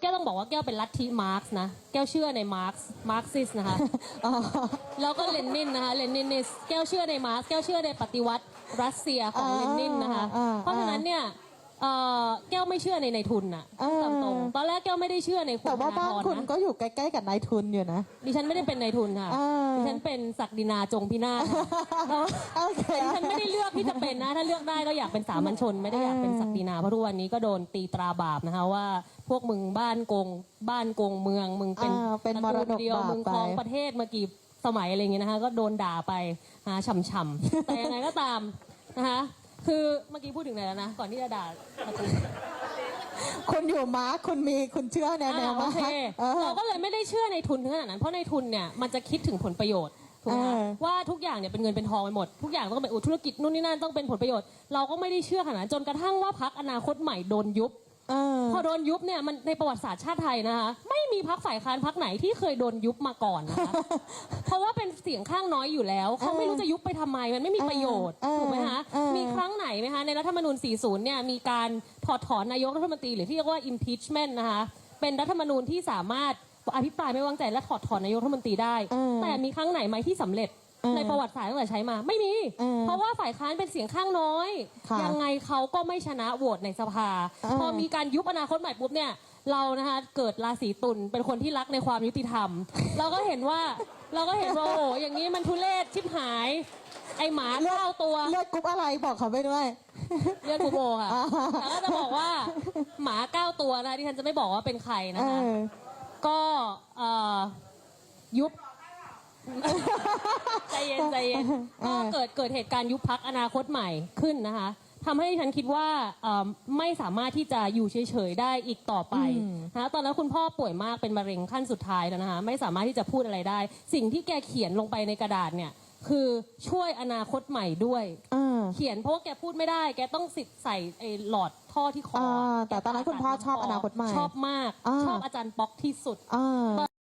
แก้วต้องบอกว่าแก้วเป็นลัทธิมาร์กส์นะ แก้วเชื่อในมาร์กส์มาร์กซิสนะคะอ๋อแล้วก็เลนนินนะคะเลนนินิสแก้วเชื่อในมาร์กส์แก้วเชื่อในปฏิวัติรัสเซียของอ่าเลนนินนะคะอ่าเพราะฉะนั้นเนี่ย เอ่อแก้วไม่เชื่อในในทุนน่ะอ่าตามตรงตอนแรกแก้วไม่ได้เชื่อในคุณแต่ว่าธบ้านธรคุณนะก็อยู่ใกล้ๆกับนายทุนอยู่นะ ดิฉันไม่ได้เป็นในทุนค่ะอ่าดิฉันเป็นศักดินาจงพินาศค่ะแล้วโอเค แต่ดิฉันไม่ได้เลือกที่จะเป็นนะ ถ้าเลือกได้ก็อยากเป็นสามัญชน ไม่ได้อยากเป็นศักดินาเพราะทุกวันนี้ก็โดนตีตราบาปนะคะว่า พวกมึงบ้านโกงบ้านโกงเมืองมึงเป็นอ่าเป็นมรดกตะกูลเดียวบาปมึงครองไป ประเทศมากี่สมัยอะไรอย่างเงี้ยนะคะ ก็โดนด่าไปหาฉ่ำๆแต่ยังไงก็ตามนะคะ คือเมื่อกี้พูดถึงไหนแล้วนะ ก่อนที่จะด่าประตูคุณอยู่มาร์คคุณมีคุณเชื่อแนวแนวอ่าโอมาร์เคคเออ เราก็เลยไม่ได้เชื่อในทุนถึงขนาดนั้น เพราะในทุนเนี่ยมันจะคิดถึงผลประโยชน์ถูกไหมเออ ว่าทุกอย่างเนี่ยเป็นเงินเป็นทองไปหมด ทุกอย่างต้องเป็นอุยธุรกิจนู่นนี่นั่นต้องเป็นผลประโยชน์ เราก็ไม่ได้เชื่อขนาดนั้นจนกระทั่งว่าพักอนาคตใหม่โดนยุบ เออ พอโดนยุบเนี่ยมันในประวัติศาสตร์ชาติไทยนะคะไม่มีพักฝ่ายค้านพักไหนที่เคยโดนยุบมาก่อนนะคะ เพราะว่าเป็นเสียงข้างน้อยอยู่แล้ว เขาไม่รู้จะยุบไปทำไมมันไม่มีประโยชน์เออถูกไหมคะเออมีค รั้งไหนไหมคะในรัฐธรรมนูญ 40 เนี่ยมีการถอดถอนนายกรัฐมนตรีหรือที่เรียกว่า impeachment นะคะเป็นรัฐธรรมนูญที่สามารถอภิปรายไม่ไว้วางใจและถอดถอนนายกรัฐมนตรีได้เออแต่มีครั้งไหนไหมที่สำเร็จเออในประวัติศาสตร์ตั้งแต่ใช้มาไม่มีเออเพราะว่าฝ่ายค้านเป็นเสียงข้างน้อยค่ะยังไงเขาก็ไม่ชนะโหวตในสภาเออพอมีการยุบอนาคตใหม่ปุ๊บเนี่ย เรานะคะเกิดราศีตุลเป็นคนที่รักในความยุติธรรม เราก็เห็นว่าเราก็เห็นว่าโอ้โหอย่างนี้มันทุเรศชิบหาย ไอหมาเก้าตัว เลือดกรุ๊ปอะไรบอกเขาไปด้วย เลือดกูโบค่ะอ่าแต่ก็จะบอกว่าหมาเก้าตัวนะที่ฉันจะไม่บอกว่าเป็นใครเอนะคะ อ ก็เอ่อยุบ ใจเย็นใจเย็นเอก็อเกิดเกิดเหตุการณ์ยุบพักอนาคตใหม่ขึ้นนะคะ ทำให้ฉันคิดว่าเอ่อไม่สามารถที่จะอยู่เฉยๆได้อีกต่อไปนะคะตอนนั้นคุณพ่อป่วยมากเป็นมะเร็งขั้นสุดท้ายแล้วนะคะไม่สามารถที่จะพูดอะไรได้ สิ่งที่แกเขียนลงไปในกระดาษเนี่ยคือช่วยอนาคตใหม่ด้วยเออเขียนเพราะว่าแกพูดไม่ได้ แกต้องสิทธิ์ใส่ไอ้หลอดท่อที่คออ่าอะแต่ตอนนั้นคุณพ่อชอบอนาคตใหม่ชอบมาก อ่า ชอบอาจารย์ป๊อกที่สุดเออ